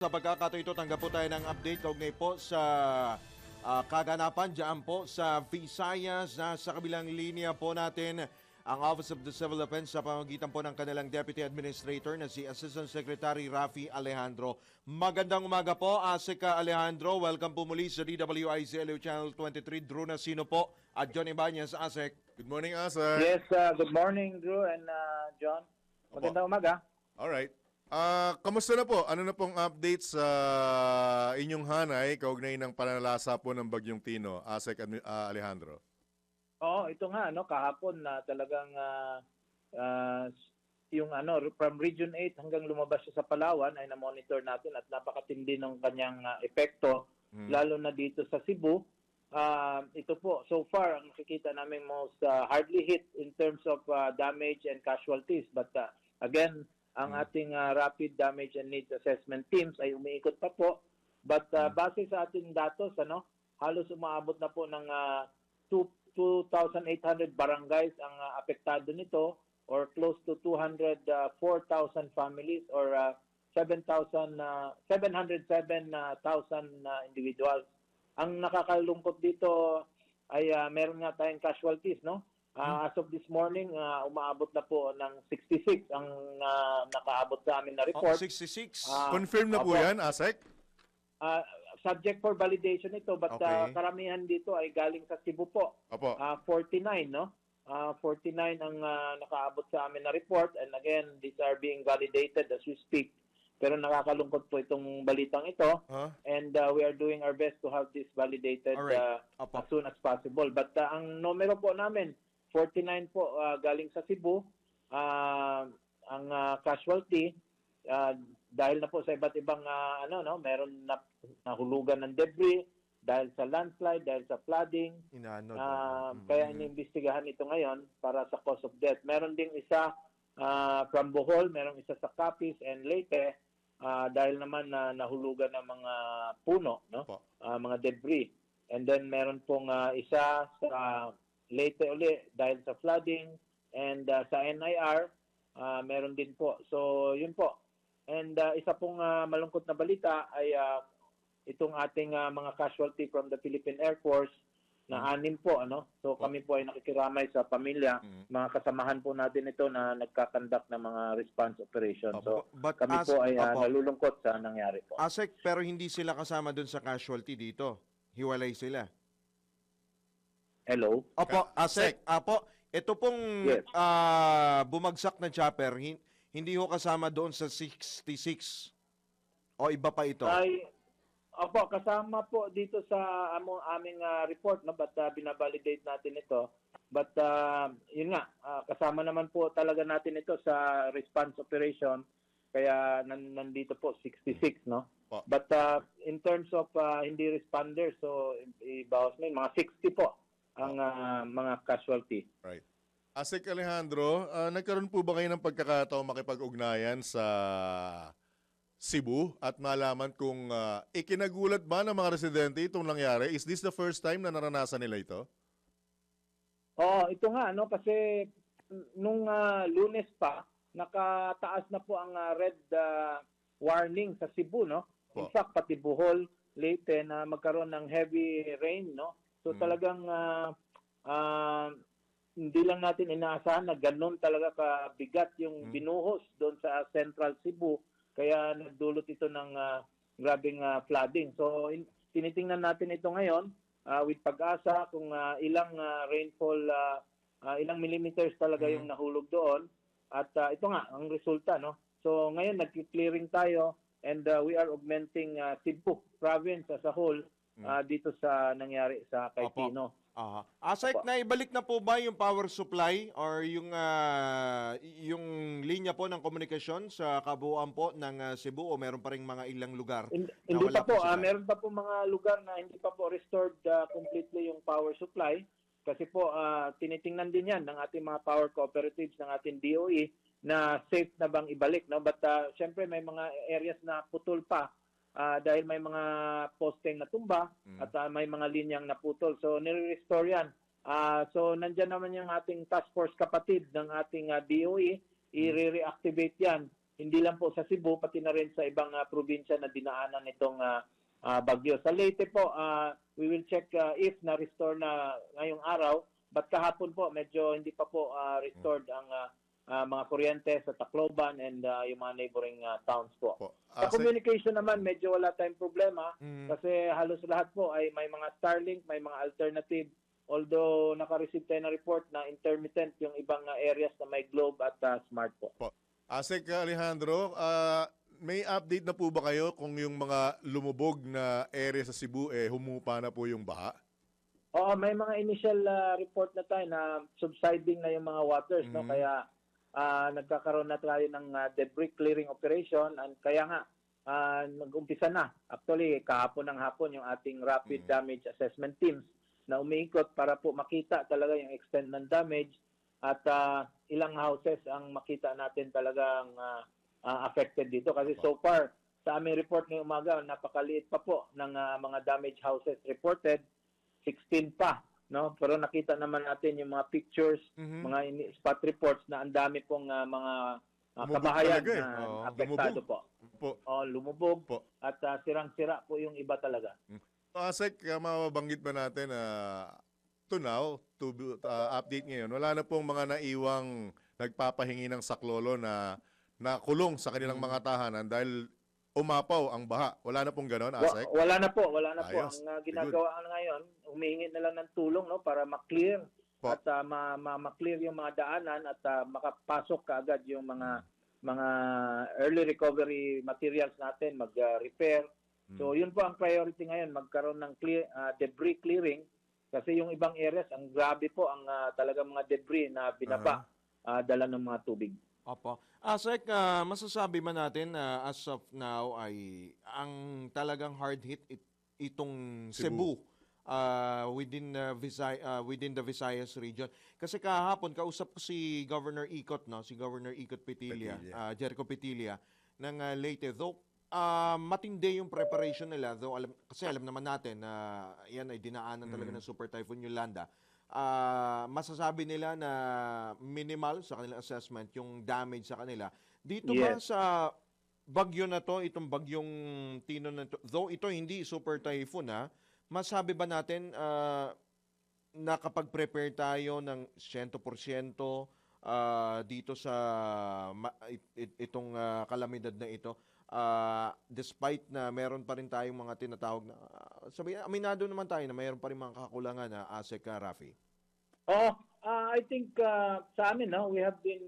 Sa pagkakataon ito, tanggap po tayo ng update kaugnay po sa ah, kaganapan dyan po sa Visayas. Nasa kabilang linya po natin ang Office of the Civil Defense sa pamagitan po ng kanilang Deputy Administrator na si Assistant Secretary Rafi Alejandro. Magandang umaga po, Asika Alejandro. Welcome po muli sa DWIC LU Channel 23. Drew Nasino po at John Ibanez, Asik. Good morning, Asa. Yes, uh, good morning, Drew and uh, John. Magandang umaga. All right. Ah, kamusta na po? Ano na pong updates sa inyong hanay kaugnay ng pananalasa po ng Bagyong Tino, Asek ah, Alejandro? Oo, ito nga, ano, kahapon na talagang uh, uh, yung ano, from Region 8 hanggang lumabas siya sa Palawan ay na-monitor natin at napakatindi ng kanyang uh, epekto, Hmm. lalo na dito sa Cebu. Uh, ito po, so far, ang nakikita namin most uh, hardly hit in terms of uh, damage and casualties. But uh, again, ang Hmm. ating uh, rapid damage and needs assessment teams ay umiikot pa po. But uh, base sa ating datos, ano, halos umaabot na po ng uh, two- 2,800 barangays ang uh, apektado nito or close to 204,000 families or uh, 7,000 uh, 707,000 uh, individuals. Ang nakakalungkot dito ay uh, meron nga tayong casualties, no? Uh, as of this morning, uh, umaabot na po ng 66 ang uh, nakaabot sa amin na Oh, report. 66. Ah, Confirm na po yan, Asek? Uh, subject for validation ito, but uh, Okay. karamihan dito ay galing sa Cebu po. Opo. Ah, 49, no? Ah, 49 ang ah, nakaabot sa amin na report and again, these are being validated as we speak. Pero nakakalungkot po itong balitang ito Huh? and ah, we are doing our best to have this validated Alright. ah, Opo. as soon as possible. But ah, ang numero po namin, 49 po ah, galing sa Cebu. Ah, ang ah, casualty ah, dahil na po sa iba't ibang ah, ano no, meron na nahulugan ng debris dahil sa landslide, dahil sa flooding, Inaano. Ah, Mm. kaya iniimbestigahan ito ngayon para sa cause of death. Meron ding isa ah, from Bohol, merong isa sa Capiz and Leyte ah, dahil naman na nahulugan ng mga puno, no? Ah, mga debris. And then meron pong ah, isa sa Leyte uli dahil sa flooding and ah, sa NIR ah, meron din po. So, yun po. And ah, isa pong ah, malungkot na balita ay ah, itong ating ah, mga casualty from the Philippine Air Force na anim po ano. So kami po ay nakikiramay sa pamilya, Mm. mga kasamahan po natin ito na nagkakandak ng mga response operation. So. But kami as- po ay opo. nalulungkot sa nangyari po. Asek, pero hindi sila kasama dun sa casualty dito. Hiwalay sila. Hello. Opo, Ka- Asek, apo, ito pong Yes. ah, bumagsak na chopper, hin- hindi ho kasama doon sa 66. O iba pa ito? Ay Opo, kasama po dito sa amo, aming ah, report no but ah, binabalidate natin ito. But ah, yun nga, ah, kasama naman po talaga natin ito sa response operation kaya nan, nandito po 66 no. Po. But ah, in terms of ah, hindi responders so i- ibawas mo yun, mga 60 po ang ah, mga casualty. Right. Asek Alejandro, ah, nagkaroon po ba kayo ng pagkakataon makipag-ugnayan sa Cebu at malaman kung ah, ikinagulat ba ng mga residente itong nangyari? Is this the first time na naranasan nila ito? Oo, ito nga no kasi nung ah, Lunes pa nakataas na po ang ah, red ah, warning sa Cebu no. In Po. fact pati Bohol, Leyte na magkaroon ng heavy rain no. So Mm. talagang ah, ah, hindi lang natin inaasahan na ganun talaga kabigat yung Mm. binuhos doon sa Central Cebu kaya nagdulot ito ng ah, grabing ah, flooding. So in, tinitingnan natin ito ngayon ah, with pag-asa kung ah, ilang ah, rainfall ah, ah, ilang millimeters talaga Mhm. yung nahulog doon at ah, ito nga ang resulta no. So ngayon nagki-clearing tayo and ah, we are augmenting ah, Cebu province as a whole Ah, dito sa nangyari sa kay Opo. Tino. Aha. Asek, Opo. na ibalik na po ba yung power supply or yung ah, yung linya po ng komunikasyon sa kabuuan po ng ah, Cebu o meron pa ring mga ilang lugar? Hindi pa po po, ah, sila. meron pa po mga lugar na hindi pa po restored ah, completely yung power supply kasi po ah, tinitingnan din yan ng ating mga power cooperatives ng ating DOE na safe na bang ibalik no but ah, syempre may mga areas na putol pa ah, dahil may mga posting na tumba Mm. at ah, may mga linyang naputol. So nire-restore yan. Ah, so nandiyan naman yung ating task force kapatid ng ating ah, DOE i-reactivate yan. Hindi lang po sa Cebu, pati na rin sa ibang ah, probinsya na dinaanan nitong ah, ah, bagyo. Sa Leyte po, ah, we will check ah, if na-restore na ngayong araw, but kahapon po, medyo hindi pa po ah, restored ang ah, ah, mga kuryente sa Tacloban and ah, yung mga neighboring ah, towns po. Po. Sa ASEC, communication naman, medyo wala tayong problema. Mm. Kasi halos lahat po ay may mga Starlink, may mga alternative. Although naka-receive tayo ng report na intermittent yung ibang uh, areas na may globe at uh, smart po. ASEC Alejandro, ah, may update na po ba kayo kung yung mga lumubog na area sa Cebu eh humupa na po yung baha? Oo, may mga initial uh, report na tayo na subsiding na yung mga waters, no? Mhm. Kaya uh, nagkakaroon na tayo ng uh, debris clearing operation and kaya nga uh, nag-umpisa na. Actually, kahapon ng hapon yung ating rapid Mhm. damage assessment teams na umiikot para po makita talaga yung extent ng damage at uh, ilang houses ang makita natin talagang uh, uh, affected dito kasi so far sa aming report ngayong umaga napakaliit pa po ng uh, mga damaged houses reported 16 pa no pero nakita naman natin yung mga pictures Mhm. mga spot reports na ang dami pong uh, mga uh, Lumubog kabahayan eh. na Oo, apektado po Po. oh lumubog Po. at uh, sirang-sira po yung iba talaga ASEC, uh, mababanggit ba natin na to now, to uh, update ngayon, wala na pong mga naiwang nagpapahingi ng saklolo na nakulong sa kanilang Mm. mga tahanan dahil umapaw ang baha. Wala na pong ganon, Wa- ASEC? wala na po wala na po Ayos. ang uh, ginagawa ngayon humihingi na lang ng tulong no para ma-clear Po. at uh, ma- ma- ma-clear yung mga daanan at uh, makapasok kaagad yung mga mga early recovery materials natin mag-repair Hmm. So yun po ang priority ngayon, magkaroon ng clear, ah, debris clearing kasi yung ibang areas ang grabe po ang ah, talagang mga debris na binaba ah, dala ng mga tubig. Opo. Asek, ah, masasabi man natin na as of now ay ang talagang hard hit it, itong Cebu. Cebu, ah, within the Visay ah, within the Visayas region. Kasi kahapon kausap ko si Governor Ikot no, si Governor Ikot Petilia, Petilia. ah, Jericho Petilia ng ah, Leyte. Though ah, matindi yung preparation nila though alam kasi alam naman natin na yan ay dinaanan talaga Mhm. ng Super Typhoon Yolanda. Ah, masasabi nila na minimal sa kanilang assessment yung damage sa kanila. Dito ba Yes. sa bagyo na to, itong bagyong Tino na to, though ito hindi super typhoon ha, masabi ba natin ah, nakapag-prepare tayo ng 100% ah, dito sa it- it- itong ah, kalamidad na ito? Ah, despite na meron pa rin tayong mga tinatawag na ah, sabi aminado naman tayo na meron pa rin mga kakulangan na ASEC ah, Rafi. Oh, ah, I think ah, sa amin no, we have been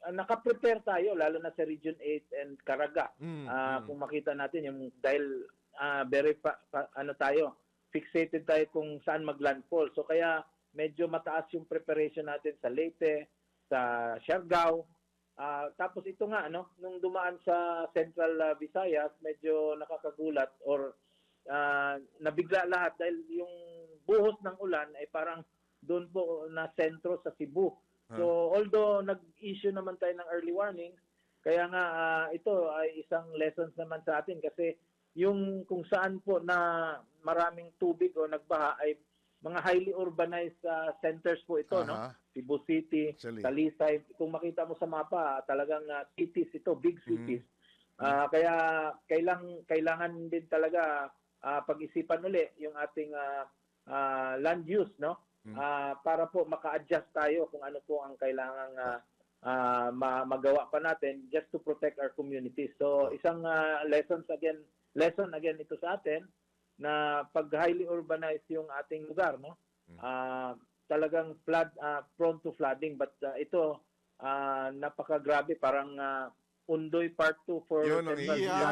ah, naka-prepare tayo lalo na sa Region 8 and Caraga. Mm, Ah, mm. kung makita natin yung dahil ah, very pa- pa- ano tayo, fixated tayo kung saan maglandfall. So kaya medyo mataas yung preparation natin sa Leyte, sa Siargao. Ah, tapos ito nga ano, nung dumaan sa Central ah, Visayas, medyo nakakagulat or ah, nabigla lahat dahil yung buhos ng ulan ay parang doon po na sentro sa Cebu. So although nag-issue naman tayo ng early warning, kaya nga ah, ito ay isang lessons naman sa atin kasi yung kung saan po na maraming tubig o nagbaha ay mga highly urbanized ah, centers po ito, no? Aha. Cebu City. Talisay. Kung makita mo sa mapa, talagang ah, cities ito, big cities. Ah, kaya kailang kailangan din talaga ah, pag-isipan uli yung ating ah, ah, land use, no? Mm. Ah, para po maka-adjust tayo kung ano po ang kailangang ah, ah, ma- magawa pa natin just to protect our communities. So isang ah, lessons again, lesson again ito sa atin na pag highly urbanized yung ating lugar, no? Ah, talagang flood ah, prone to flooding but ah, ito ah, napakagrabe parang ah, Undoy Part 2 for Yun, ang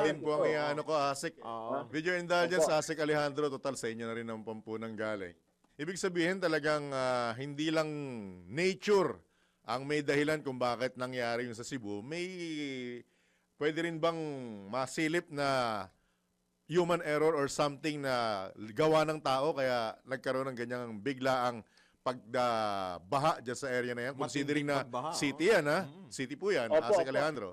din po ang iano ko, ASEC. Oo. With your indulgence, Opo. ASEC Alejandro, total sa inyo na rin ang pampunang galing. Ibig sabihin talagang ah, hindi lang nature ang may dahilan kung bakit nangyari yung sa Cebu. May pwede rin bang masilip na human error or something na gawa ng tao kaya nagkaroon ng ganyang biglaang pagbaha dyan sa area na yan. Considering na pagbaha, city oh. yan, ha? Mm. City po yan, Opo, ASEC opo. Alejandro.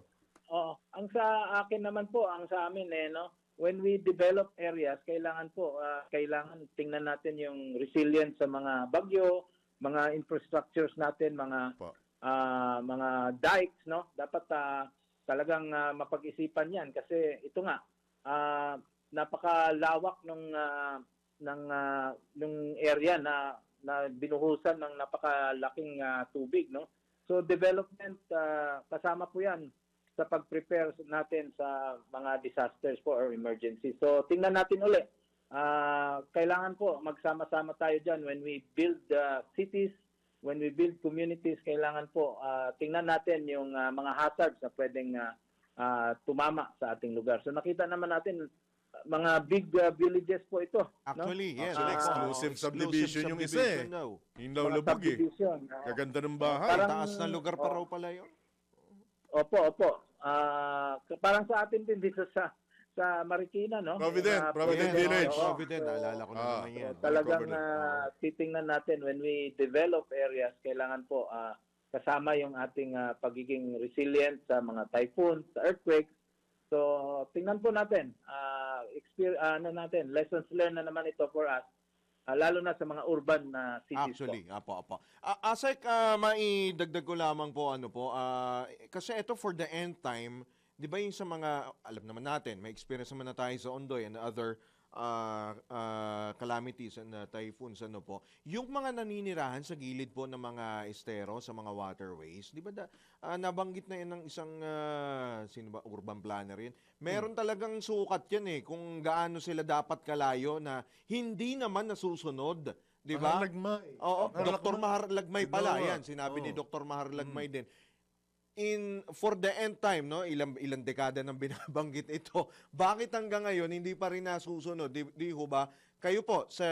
Oo. Ang sa akin naman po, ang sa amin eh, no, when we develop areas, kailangan po, ah, kailangan tingnan natin yung resilience sa mga bagyo, mga infrastructures natin, mga Po. ah, mga dikes, no? Dapat ah, talagang ah, mapag-isipan 'yan kasi ito nga ah, napakalawak ng ah, ng ah, ng area na na binuhusan ng napakalaking ah, tubig no. So development ah, kasama po 'yan sa pag-prepare natin sa mga disasters po or emergency. So tingnan natin uli. Ah, kailangan po magsama-sama tayo diyan when we build ah, cities, when we build communities, kailangan po ah, tingnan natin yung ah, mga hazards na pwedeng ah, ah, tumama sa ating lugar. So nakita naman natin ah, mga big ah, villages po ito. Actually, yes. Actually, Oo. exclusive subdivision yung isa eh. daw. Yung lubog eh. subdivision. Ah, Kaganda ng bahay. Parang- Taas na lugar pa oh. raw pala yun. Opo, opo. Ah, k- parang sa atin din dito sa sa Marikina, no? Provident, Ah, Provident Yes, Village. oo, Provident, So, naalala ko na Ah. naman yan. So, talagang ah, titingnan natin when we develop areas, kailangan po ah, kasama yung ating ah, pagiging resilient sa mga typhoons, sa earthquakes. So, tingnan po natin, ah, exper- ah, ano natin, lessons learned na naman ito for us, ah, lalo na sa mga urban na cities Actually, po. apo, apo. Ah, Asek, ah, maidagdag ko lamang po, ano po, ah, kasi ito for the end time, di ba yung sa mga, alam naman natin, may experience naman na tayo sa Ondoy and other ah, ah, calamities and ah, typhoons, ano po, yung mga naninirahan sa gilid po ng mga estero, sa mga waterways, di ba da, ah, nabanggit na yan ng isang, ah, sino ba, urban planner yun, meron talagang sukat yan eh, kung gaano sila dapat kalayo na hindi naman nasusunod, di ba? Eh. Oo, Mahal Dr. nagma- Mahar Lagmay pala, yan, sinabi ni Oo. Dr. Mahar Lagmay din. In for the end time, no, ilang ilang dekada nang binabanggit ito. Bakit hanggang ngayon hindi pa rin nasusunod? Di, di ho ba? Kayo po sa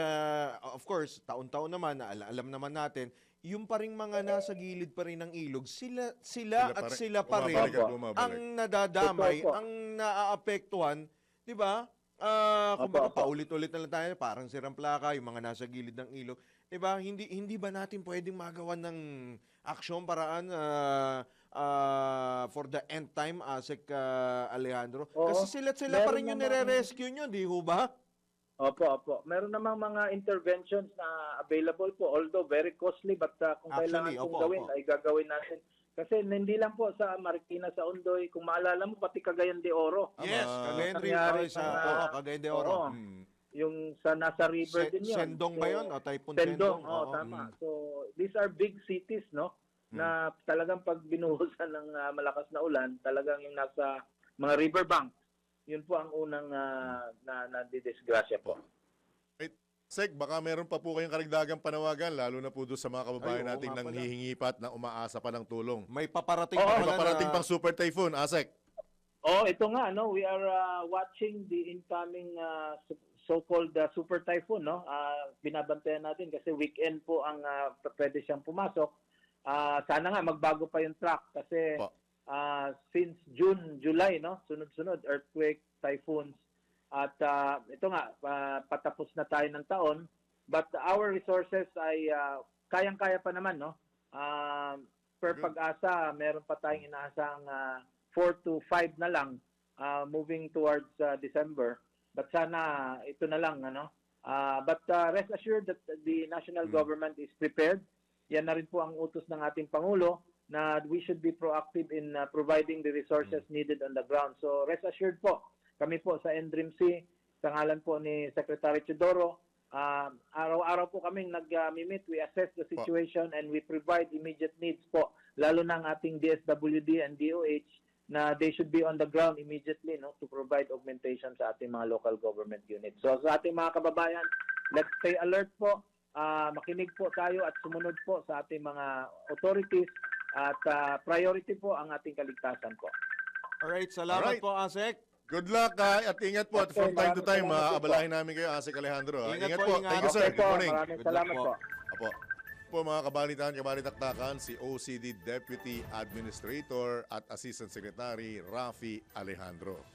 of course, taon-taon naman al- alam naman natin, yung pa ring mga nasa gilid pa rin ng ilog, sila sila, at pa rin- sila pa rin bumabalik at Opo. bumabalik. ang nadadamay, ang naaapektuhan, 'di ba? Ah, Opo, kumbaga paulit-ulit na lang tayo, parang sirang plaka, yung mga nasa gilid ng ilog. 'Di ba? Hindi hindi ba natin pwedeng magawa ng aksyon paraan ah, ah, for the end time Asek ah, Alejandro? Oo. Kasi sila sila pa rin yung namang- nire-rescue nyo, di ho ba? Opo, opo. Meron namang mga interventions na available po, although very costly, but uh, kung Actually, kailangan pong opo, gawin, opo. ay gagawin natin. Kasi hindi lang po sa Marikina, sa Ondoy, kung maalala mo, pati Cagayan de Oro. Yes, Tama. Cagayan de Nangyari Oro sa sa- oo, Cagayan de Oro. Oo. Hmm. Yung sa nasa river Se- din yun. Sendong ba 'yon o Typhoon Sendong, Sendong? oo, Oo. tama. So, these are big cities, no? Na talagang pag binuhusan ng ah, malakas na ulan, talagang yung nasa mga riverbank, yun po ang unang ah, na nadidisgrasya po. Sek, baka meron pa po kayong karagdagang panawagan, lalo na po doon sa mga kababayan Ay, nating nang hihingi pa at na umaasa pa ng tulong. May paparating Oo, pa May pala paparating na- pang super typhoon, Asek. Oh, ito nga no, we are uh, watching the incoming uh, so- so-called uh, super typhoon no. Uh, binabantayan natin kasi weekend po ang uh, pwede siyang pumasok. Ah, sana nga magbago pa yung track kasi Po. ah, since June, July no, sunod-sunod earthquake, typhoons at ah, ito nga pa- patapos na tayo ng taon but our resources ay ah, kayang-kaya pa naman no. Ah, per Good. pag-asa meron pa tayong inaasang ah, 4 to 5 na lang ah, moving towards ah, December. But sana ito na lang ano. Ah, but ah, rest assured that the national Mm. government is prepared. Yan na rin po ang utos ng ating pangulo na we should be proactive in ah, providing the resources needed on the ground. So rest assured po, kami po sa NDRIMC, sa ngalan po ni Secretary Chidoro, ah, araw-araw po kaming nag-meet, we assess the situation and we provide immediate needs po, lalo ng ating DSWD and DOH na they should be on the ground immediately no to provide augmentation sa ating mga local government units. So sa ating mga kababayan, let's stay alert po. Ah, makinig po tayo at sumunod po sa ating mga authorities at ah, priority po ang ating kaligtasan po. Alright, salamat Alright. po Asek. Good luck ah, at ingat po at Okay, from time to maraming time salamat po. maabalahin namin kayo Asek Alejandro. ah. Ingat Ingat po, po. ingat. Thank you sir. Okay Good po, morning. maraming Good luck salamat po. po. Apo. Po mga kabalitaan, kabalitaktakan, si OCD Deputy Administrator at Assistant Secretary Rafi Alejandro.